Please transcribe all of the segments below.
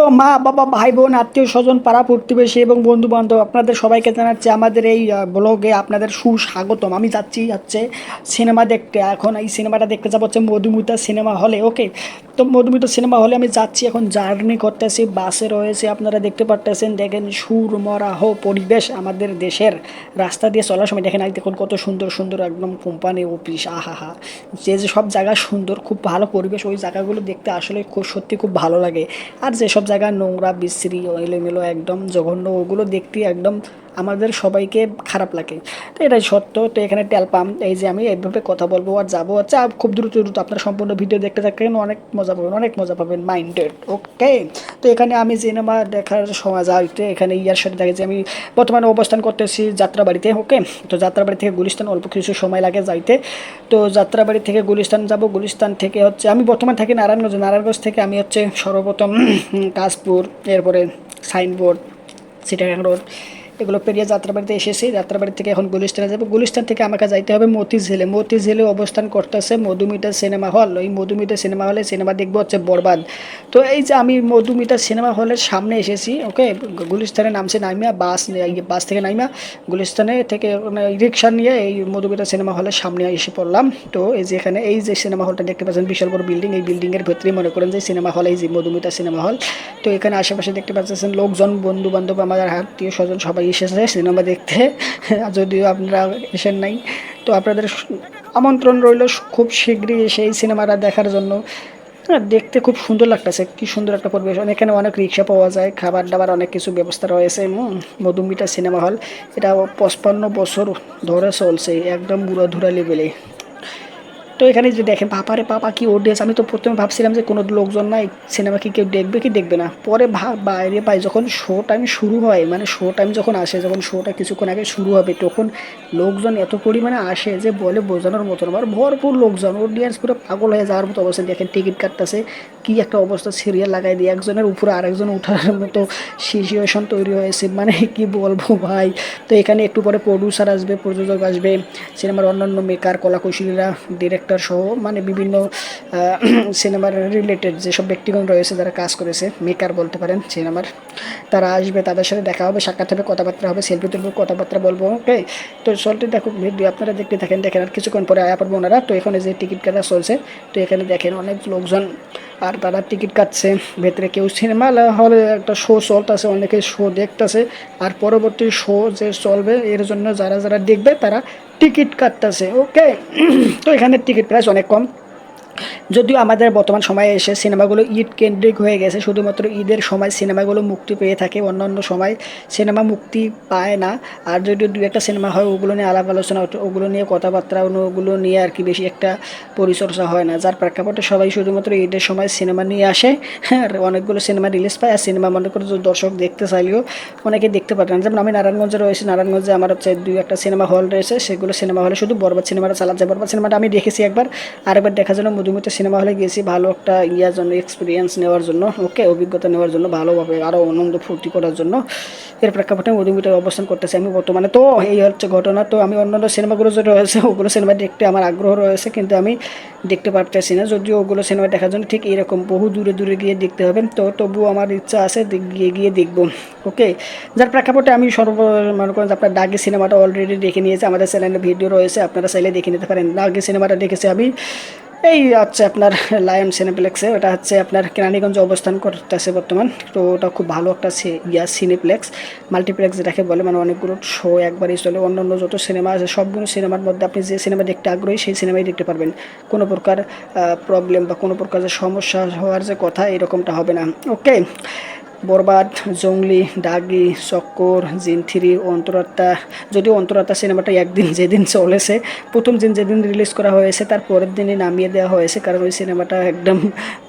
তো মা, বাবা ভাই বোন আত্মীয় স্বজন, পাড়া প্রতিবেশী এবং বন্ধু বান্ধব আপনাদের সবাইকে জানাচ্ছি আমাদের এই ব্লগে আপনাদের সুস্বাগতম। আমি যাচ্ছি হচ্ছে সিনেমা দেখতে। এখন এই সিনেমাটা দেখতে যাব হচ্ছে মধুমিতা সিনেমা হলে ওকে তো মধুমিতা সিনেমা হলে আমি যাচ্ছি এখন জার্নি করতেছি, বাসে রয়েছে, আপনারা দেখতে পারতেছেন, দেখেন সুর মরা হো পরিবেশ আমাদের দেশের রাস্তা দিয়ে চলার সময়। দেখেন এই দেখুন কত সুন্দর সুন্দর একদম কোম্পানি অফিস আহা হা যে যে সব জায়গা সুন্দর, খুব ভালো পরিবেশ, ওই জায়গাগুলো দেখতে আসলে খুব, সত্যি খুব ভালো লাগে। আর যেসব জায়গা নোংরা বিশ্রী এলোমেলো একদম জঘন্য। ওগুলো দেখতে একদম আমাদের সবাইকে খারাপ লাগে। তো এটাই সত্য। তো এখানে তেল পাম্প এই যে আমি এইভাবে কথা বলব আর যাব। আচ্ছা খুব দ্রুত দ্রুত আপনার সম্পূর্ণ ভিডিও দেখতে থাকেন। অনেক মজা পাবেন, অনেক মজা পাবেন মাইন্ডেড ওকে তো এখানে আমি সিনেমা দেখার সময় যাইতে এখানে ইয়ার সাথে দেখে যে আমি বর্তমানে অবস্থান করতেছি যাত্রাবাড়িতে ওকে তো যাত্রাবাড়ি থেকে গুলিস্তান অল্প কিছু সময় লাগে যাইতে। তো যাত্রাবাড়ি থেকে গুলিস্তান যাব। গুলিস্তান থেকে হচ্ছে, আমি বর্তমান থাকি নারায়ণগঞ্জ। নারায়ণগঞ্জ থেকে আমি হচ্ছে সর্বপ্রথম কাশপুর, এরপরে সাইনবোর্ড, সিটাগাং রোড এগুলো পেরিয়ে যাত্রাবাড়িতে এসেছি। যাত্রাবাড়ি থেকে এখন গুলিস্তানে যাব। গুলিস্তান থেকে আমাকে যাইতে হবে মতিঝিলে। মতিঝিলে অবস্থান করতেছে মধুমিতা সিনেমা হল। ওই মধুমিতা সিনেমা হলে সিনেমা দেখব হচ্ছে বরবাদ। তো এই যে আমি মধুমিতা সিনেমা হলের সামনে এসেছি, ওকে? গুলিস্তানে নামছে নাইমা, বাস নিয়ে- বাস থেকে নাইমা। গুলিস্তানে থেকে মানে রিক্সা নিয়ে এই মধুমিতা সিনেমা হলের সামনে এসে পড়লাম। তো এই যে এখানে এই যে সিনেমা হলটা দেখতে পাচ্ছেন, বিশাল বড় বিল্ডিং। এই বিল্ডিংয়ের ভেতরেই মনে করেন যে সিনেমা হল, এই যে মধুমিতা সিনেমা হল। তো এখানে আশেপাশে দেখতে পাচ্ছেন লোকজন বন্ধু বান্ধব আমাদের আত্মীয় স্বজন সবাই এসেছে, সিনেমা দেখতে। যদিও আপনারা এসেন নাই। তো আপনাদের আমন্ত্রণ রইল খুব শীঘ্রই এসে এই সিনেমাটা দেখার জন্য। হ্যাঁ দেখতে খুব সুন্দর লাগতেছে, কি সুন্দর একটা পরিবেশ। এখানে অনেক রিক্সা পাওয়া যায় খাবার দাবার অনেক কিছু ব্যবস্থা রয়েছে মধুমিটা সিনেমা হল। এটা পঁচপান্ন বছর ধরে চলছে, একদম বুড়াধুরা লেভেলে তো এখানে যে দেখেন পাপারে পাপা কি অডিয়েন্স আমি তো প্রথমে ভাবছিলাম যে কোনো লোকজন নাই সিনেমা কি কেউ দেখবে কি দেখবে না। পরে ভাব বাইরে পাই, যখন শো টাইম শুরু হয় মানে শো টাইম যখন আসে, যখন শোটা কিছুক্ষণ আগে শুরু হবে, তখন লোকজন এত পরিমাণে আসে যে বলে বোঝানোর মতন। আমার ভরপুর লোকজন অডিয়েন্স পুরো পাগল হয়ে যাওয়ার মতো অবস্থা। দেখেন টিকিট কাটতেছে কি একটা অবস্থা সিরিয়াল লাগাই দিয়ে, একজনের উপরে আরেকজন উঠার মতো সিচুয়েশন তৈরি হয়েছে। মানে কি বলব ভাই? তো এখানে একটু পরে প্রডিউসার আসবে, প্রযোজক আসবে সিনেমার অন্যান্য মেকার কলাকুশলীরা ডিরেক্টর সহ মানে বিভিন্ন সিনেমার রিলেটেড যেসব ব্যক্তিগণ রয়েছে, যারা কাজ করেছে মেকার বলতে পারেন সিনেমার তারা আসবে, তাদের সাথে দেখা হবে, সাক্ষাৎ হবে, কথাবার্তা হবে সেলফি তুলবো, কথাবার্তা বলব ওকে তো চলতে দেখো, ভিডিও আপনারা দেখতে থাকেন, দেখেন আর কিছুক্ষণ পরে আয়া পড়ব ওনারা। তো এখানে যে টিকিট কাটা চলছে, তো এখানে দেখেন অনেক লোকজন, আর তারা টিকিট কাটছে। ভেতরে কেউ সিনেমা হলে একটা শো চলতেছে, অনেকে শো দেখতেছে, আর পরবর্তী শো যে চলবে, এর জন্য যারা যারা দেখবে, তারা টিকিট কাটতেছে ওকে তো এখানে টিকিট প্রাইস অনেক কম। যদিও আমাদের বর্তমান সময়ে এসে সিনেমাগুলো ঈদ কেন্দ্রিক হয়ে গেছে, শুধুমাত্র ঈদের সময় সিনেমাগুলো মুক্তি পেয়ে থাকে, অন্যান্য সময় সিনেমা মুক্তি পায় না। আর যদি দু একটা সিনেমা হয়, ওগুলো নিয়ে আলাপ আলোচনা, ওগুলো নিয়ে কথাবার্তা, ওগুলো নিয়ে আর কি বেশি একটা পরিচর্যা হয় না। যার প্রেক্ষাপটে সবাই শুধুমাত্র ঈদের সময় সিনেমা নিয়ে আসে, আর অনেকগুলো সিনেমা রিলিজ পায়। আর সিনেমা মনে করে দর্শক দেখতে চাইলেও অনেকে দেখতে পারে না। যেমন আমি নারায়ণগঞ্জে রয়েছি, নারায়ণগঞ্জে আমার হচ্ছে দুই একটা সিনেমা হল রয়েছে। সেগুলো সিনেমা হলে শুধু বরবাদ সিনেমাটা চালাচ্ছে। বরবাদ সিনেমাটা আমি দেখেছি একবার, আরেকবার দেখার জন্য মধুমিতা সিনেমা হলে গিয়েছি ভালো একটা ইয়ার জন্য এক্সপিরিয়েন্স নেওয়ার জন্য ওকে অভিজ্ঞতা নেওয়ার জন্য, ভালোভাবে আরও আনন্দ ফুর্তি করার জন্য। এর প্রেক্ষাপটে মধুমিতা অবস্থান করতেছি আমি বর্তমানে। তো এই হচ্ছে ঘটনা। তো আমি অন্যান্য সিনেমাগুলো যে রয়েছে, ওগুলো সিনেমা দেখতে আমার আগ্রহ রয়েছে, কিন্তু আমি দেখতে পারতেছি না। যদিও ওগুলো সিনেমা দেখার জন্য ঠিক এরকম বহু দূরে দূরে গিয়ে দেখতে হবে। তো তবুও আমার ইচ্ছা আছে গিয়ে গিয়ে দেখব ওকে যার প্রেক্ষাপটে আমি সর্ব, মনে করেন আপনার দাগি সিনেমাটা অলরেডি দেখে নিয়েছে। আমাদের চ্যানেলে ভিডিও রয়েছে, আপনারা চাইলে দেখে নিতে পারেন। দাগি সিনেমাটা দেখেছি আমি। এই হচ্ছে আপনার লায়ন সিনেপ্লেক্সে ওটা হচ্ছে আপনার কেরানীগঞ্জে অবস্থান করতেছে বর্তমান। তো ওটা খুব ভালো একটা ইয়া সিনেপ্লেক্স মাল্টিপ্লেক্স যেটাকে বলে মানে অনেকগুলো শো একবারই চলে। অন্যান্য যত সিনেমা আছে, সবগুলো সিনেমার মধ্যে আপনি যে সিনেমা দেখতে আগ্রহী, সেই সিনেমাই দেখতে পারবেন। কোনো প্রকার প্রবলেম বা কোনো প্রকার যে সমস্যা হওয়ার যে কথা, এরকমটা হবে না। ওকে বরবাদ, জঙ্গলি, ডাগি, চক্কর, জিনথিরি, অন্তরাত্মা। যদিও অন্তরাত্মা সিনেমাটা একদিন যেদিন চলেছে, প্রথম দিন যেদিন রিলিজ করা হয়েছে, তার পরের দিনই নামিয়ে দেওয়া হয়েছে, কারণ ওই সিনেমাটা একদম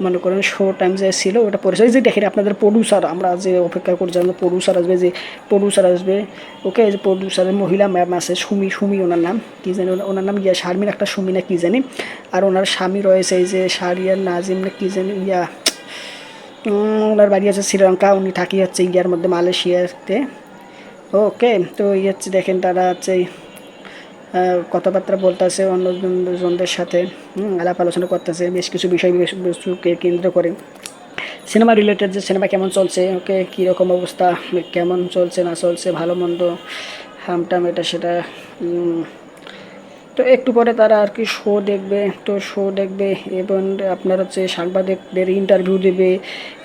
মনে করেন শো টাইম যে ছিল, ওটা পরিচয় যে দেখেন আপনাদের প্রডিউসার আমরা যে অপেক্ষা করছি, আমাদের প্রডিউসার আসবে, যে প্রডিউসার আসবে ওকে যে প্রডিউসারের মহিলা ম্যাম আছে, সুমি সুমি ওনার নাম, কী জানি ওনার- নাম ইয়া, শারমিন একটা সুমি না কী জানি, আর ওনার স্বামী রয়েছে, এই যে শারিয়ার নাজিম না কী জানি, ইয়া ওনার বাড়ি আছে শ্রীলঙ্কা, উনি থাকি হচ্ছে ইয়ার মধ্যে মালয়েশিয়াতে। ওকে, তো এই হচ্ছে দেখেন তারা হচ্ছে কথাবার্তা বলতেছে অন্য জনদের সাথে আলাপ আলোচনা করতেছে, বেশ কিছু বিষয় বস্তুকে কেন্দ্র করে। সিনেমা রিলেটেড যে সিনেমা কেমন চলছে, ওকে, কীরকম অবস্থা, কেমন চলছে, না চলছে, ভালো মন্দ, হামটাম এটা সেটা তো একটু পরে তারা আর কি শো দেখবে, তো শো দেখবে এবং আপনার হচ্ছে সাংবাদিকদের ইন্টারভিউ দেবে।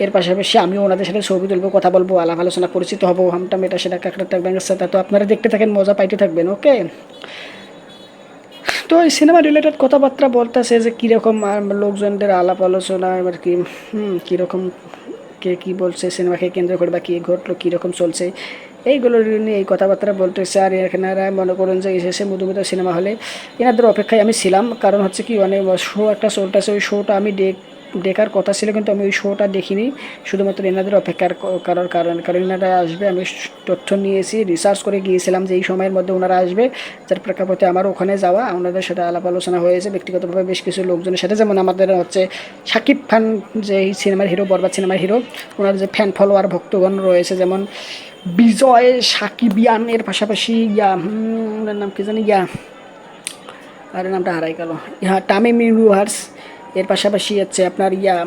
এর পাশাপাশি আমিও ওনাদের সাথে ছবি তুলবো, কথা বলব, আলাপ আলোচনা পরিচিত হব। হামটাম এটা সেটা কাকড়া থাকবেন সাথে। তো আপনারা দেখতে থাকেন, মজা পাইতে থাকবেন ওকে তো এই সিনেমা রিলেটেড কথাবার্তা বলতেছে যে কীরকম লোকজনদের আলাপ আলোচনা আর কি কীরকম, কে কী বলছে সিনেমাকে কেন্দ্র করে বা কী ঘটলো, কীরকম চলছে। এইগুলো নিয়ে এই কথাবার্তা বলতেছে আর এখানেরা মনে করুন যে এসেছে মধুমিতা সিনেমা হলে এনাদের অপেক্ষায় আমি ছিলাম। কারণ হচ্ছে কি মানে শো একটা চলতেছে ওই শোটা আমি দেখ দেখার কথা ছিল কিন্তু আমি ওই শোটা দেখিনি। শুধুমাত্র এনাদের অপেক্ষার করার কারণ কারণ এনারা আসবে, আমি তথ্য নিয়েছি রিসার্চ করে গিয়েছিলাম যে এই সময়ের মধ্যে ওনারা আসবে। যার প্রেক্ষাপটে আমার ওখানে যাওয়া, ওনাদের সাথে আলাপ আলোচনা হয়েছে। ব্যক্তিগতভাবে বেশ কিছু লোকজনের সাথে, যেমন আমাদের হচ্ছে সাকিব খান যে সিনেমার হিরো বরবাদ সিনেমার হিরো ওনার যে ফ্যান ফলোয়ার ভক্তগণ রয়েছে, যেমন বিজয় সাকিবিয়ান এর পাশাপাশি, ইয়া ওনার নাম কি জানি, ইয়া, আরে নামটা হারাই গেল। হ্যাঁ টামিম ইউনিভার্স, এর পাশাপাশি হচ্ছে আপনার, ইয়া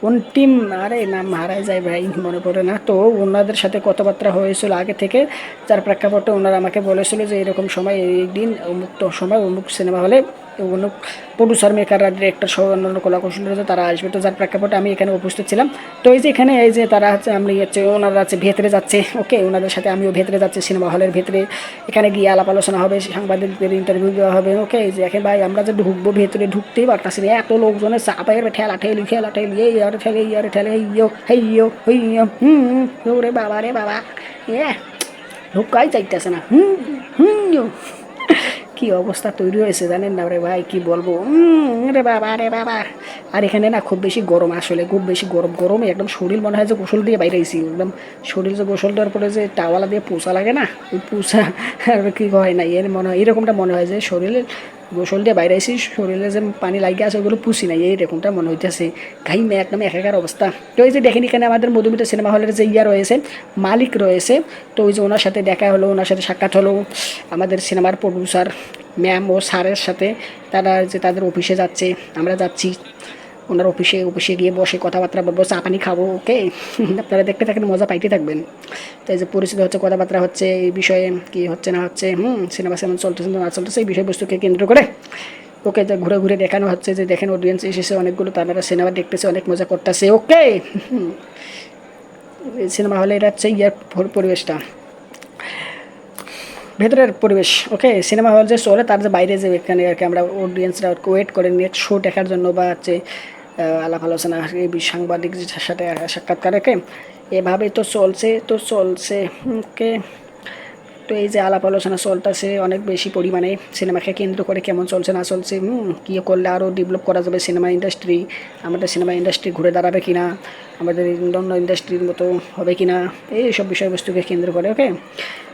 কোন টিম, আরে, নাম হারাই যায় ভাই, মনে পড়ে না। তো ওনাদের সাথে কথাবার্তা হয়েছিল আগে থেকে, যার প্রেক্ষাপটে ওনারা আমাকে বলেছিল যে এরকম সময়, এই দিন অমুক সময় অমুক সিনেমা হলে অমুক প্রডিউসার মেকাররা ডিরেক্টর সহ অন্যান্য কলাকৌশলী রয়েছে, তারা আসবে। তো যার প্রেক্ষাপটে আমি এখানে উপস্থিত ছিলাম। তো এই যে এখানে, এই যে তারা হচ্ছে, আমি হচ্ছে, ওনারা আছে ভেতরে যাচ্ছে ওকে ওনাদের সাথে আমিও ভেতরে যাচ্ছি, সিনেমা হলের ভেতরে। এখানে গিয়ে আলাপ আলোচনা হবে, সাংবাদিকদের ইন্টারভিউ দেওয়া হবে ওকে এই যে এখন ভাই, আমরা যে ঢুকবো ভেতরে, ঢুকতেই পারতাছি এত লোকজনের চাপাই ঠেলা ঠেলি খেলা ঠেলি, এই আর ঠেলে, এই আর ঠেলে ইয়ো হেই ইয়ো হই ইয়ো হুম ওরে বাবা, রে বাবা। এ, ঢুকাই চাইতেছে না। হুম হুম। কি অবস্থা তৈরি হয়েছে জানেন না রে ভাই? কি বলব? রে বাবা রে বাবা। আর এখানে না খুব বেশি গরম আসলে, খুব বেশি গরম, গরমে একদম শরীর মনে হয় যে গোসল দিয়ে বাইরে আইসি একদম শরীর যে গোসল দেওয়ার পরে যে টাওয়ালা দিয়ে পোষা লাগে না, ওই পোষা আর কি হয় না। এর মনে হয়, এরকমটা মনে হয় যে শরীরে গোসল দিয়ে বাইরে আসি শরীরে যে পানি লাগিয়ে আছে ওগুলো পুষি এই রকমটা মনে হইতেছে। ঘাই মে একদম একাকার অবস্থা। তো এই যে দেখেন এখানে আমাদের মধুমিতা সিনেমা হলের যে ইয়া রয়েছে, মালিক রয়েছে। তো ওই যে ওনার সাথে দেখা হলো, ওনার সাথে সাক্ষাৎ হলো। আমাদের সিনেমার প্রডিউসার ম্যাম ও স্যারের সাথে। তারা যে তাদের অফিসে যাচ্ছে, আমরা যাচ্ছি। ওনার অফিসে অফিসে গিয়ে বসে কথাবার্তা বলব, চা পানি খাব, ওকে? আপনারা দেখতে থাকেন, মজা পাইতে থাকবেন। তো এই যে পরিচিত হচ্ছে, কথাবার্তা হচ্ছে, এই বিষয়ে কি হচ্ছে না হচ্ছে, হুম, সিনেমা সিনেমা চলতেছে না চলতেছে, এই বিষয়বস্তুকে কেন্দ্র করে। ওকে যে ঘুরে ঘুরে দেখানো হচ্ছে যে, দেখেন অডিয়েন্স এসেছে, অনেকগুলো তারা সিনেমা দেখতেছে, অনেক মজা করতেছে, ওকে? সিনেমা হলে এটা হচ্ছে ইয়ার পরিবেশটা। ভেতরের পরিবেশ, ওকে? সিনেমা হল যে চলে, তার যে বাইরে যে এখানে আর কি আমরা অডিয়েন্সরা ওয়েট করে নিয়ে শো দেখার জন্য বা হচ্ছে আলাপ আলোচনা সাংবাদিকদের সাথে সাক্ষাৎকার রেখে এভাবে তো চলছে তো চলছে কে? তো এই যে আলাপ আলোচনা চলতেছে, অনেক বেশি পরিমাণে সিনেমাকে কেন্দ্র করে কেমন চলছে, না চলছে কী করলে আরও ডেভেলপ করা যাবে সিনেমা ইন্ডাস্ট্রি আমাদের সিনেমা ইন্ডাস্ট্রি ঘুরে দাঁড়াবে কি না আমাদের অন্য ইন্ডাস্ট্রির মতো হবে কি না এইসব বিষয়বস্তুকে কেন্দ্র করে ওকে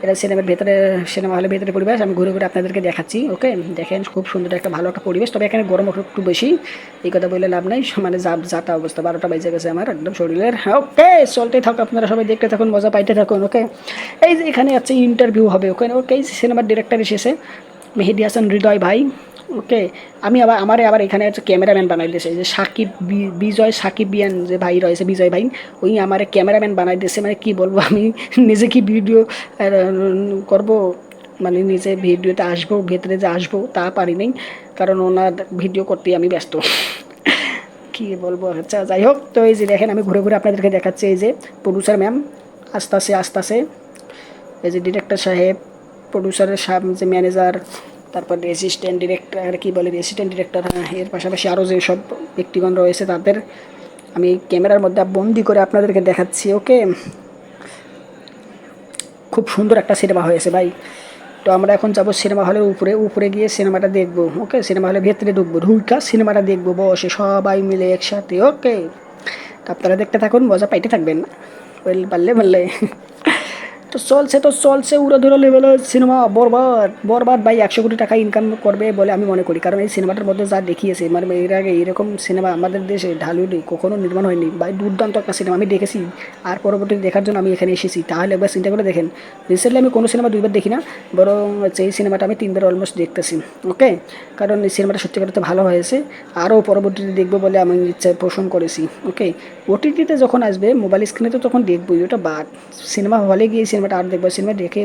এটা সিনেমার ভেতরে, সিনেমা হলের ভেতরে পরিবেশ, আমি ঘুরে ঘুরে আপনাদেরকে দেখাচ্ছি ওকে দেখেন খুব সুন্দর একটা, ভালো একটা পরিবেশ, তবে এখানে গরম একটু বেশি, এই কথা বলে লাভ নাই মানে যা যাতা অবস্থা, বারোটা বেজে গেছে আমার, একদম শরীরের ওকে চলতে থাকুন আপনারা সবাই, দেখতে থাকুন, মজা পাইতে থাকুন ওকে এই যে এখানে আছে ইন্টারভিউ হবে ওখানে ওকে সিনেমার ডিরেক্টর এসেছে মেহেদি হাসান, হৃদয় ভাই, ওকে? আমি আবার, আমারে আবার এখানে হচ্ছে ক্যামেরাম্যান বানাই দিয়েছে যে সাকিব বিজয় সাকিব বিয়ান যে ভাই রয়েছে, বিজয় ভাই ওই আমার ক্যামেরাম্যান বানাই দিয়েছে মানে কি বলব, আমি নিজে কি ভিডিও করব মানে নিজে ভিডিওতে আসব, ভেতরে যে আসব, তা পারি কারণ ওনার ভিডিও করতেই আমি ব্যস্ত। কি বলব আচ্ছা যাই হোক, তো এই যে দেখেন, আমি ঘুরে ঘুরে আপনাদেরকে দেখাচ্ছি, এই যে প্রডিউসার ম্যাম আস্তে আস্তে আস্তে আস্তে, এই যে ডিরেক্টর সাহেব প্রডিউসারের সাহেব যে ম্যানেজার তারপর অ্যাসিস্ট্যান্ট ডিরেক্টর কি বলে অ্যাসিস্ট্যান্ট ডিরেক্টর এর পাশাপাশি আরও যে সব ব্যক্তিগণ রয়েছে তাদের, আমি ক্যামেরার মধ্যে বন্দি করে আপনাদেরকে দেখাচ্ছি, ওকে? খুব সুন্দর একটা সিনেমা হয়েছে ভাই। তো আমরা এখন যাব সিনেমা হলের উপরে উপরে গিয়ে সিনেমাটা দেখব, ওকে? সিনেমা হলের ভেতরে ঢুকবো ঢুকা সিনেমাটা দেখব, বসে সবাই মিলে একসাথে, ওকে? আপনারা দেখতে থাকুন, মজা পাইতে থাকবেন পারলে বললে। তো চলছে তো চলছে। উড়াধুরা লেভেলের সিনেমা বরবাদ। বরবাদ ভাই, একশো কোটি টাকা ইনকাম করবে বলে আমি মনে করি। কারণ এই সিনেমাটার মধ্যে যা দেখিয়েছে মানে এর আগে এরকম সিনেমা আমাদের দেশে ঢালিউডে কখনো নির্মাণ হয়নি। ভাই, দুর্দান্ত একটা সিনেমা আমি দেখেছি। আর পরবর্তী দেখার জন্য আমি এখানে এসেছি। তাহলে একবার চিন্তা করে দেখেন। রিসেন্টলি আমি কোনো সিনেমা দুইবার দেখি না। বরং এই সিনেমাটা আমি তিনবার অলমোস্ট দেখতেছি। ওকে কারণ এই সিনেমাটা সত্যি করতে ভালো হয়েছে। আরও পরবর্তীতে দেখব বলে আমি ইচ্ছা পোষণ করেছি। ওকে ওটিটিতে যখন আসবে মোবাইল স্ক্রিনে তো তখন দেখবই, ওটা বাদ। সিনেমা হলে গিয়ে সিনেমাটা আর দেখব সিনেমা দেখে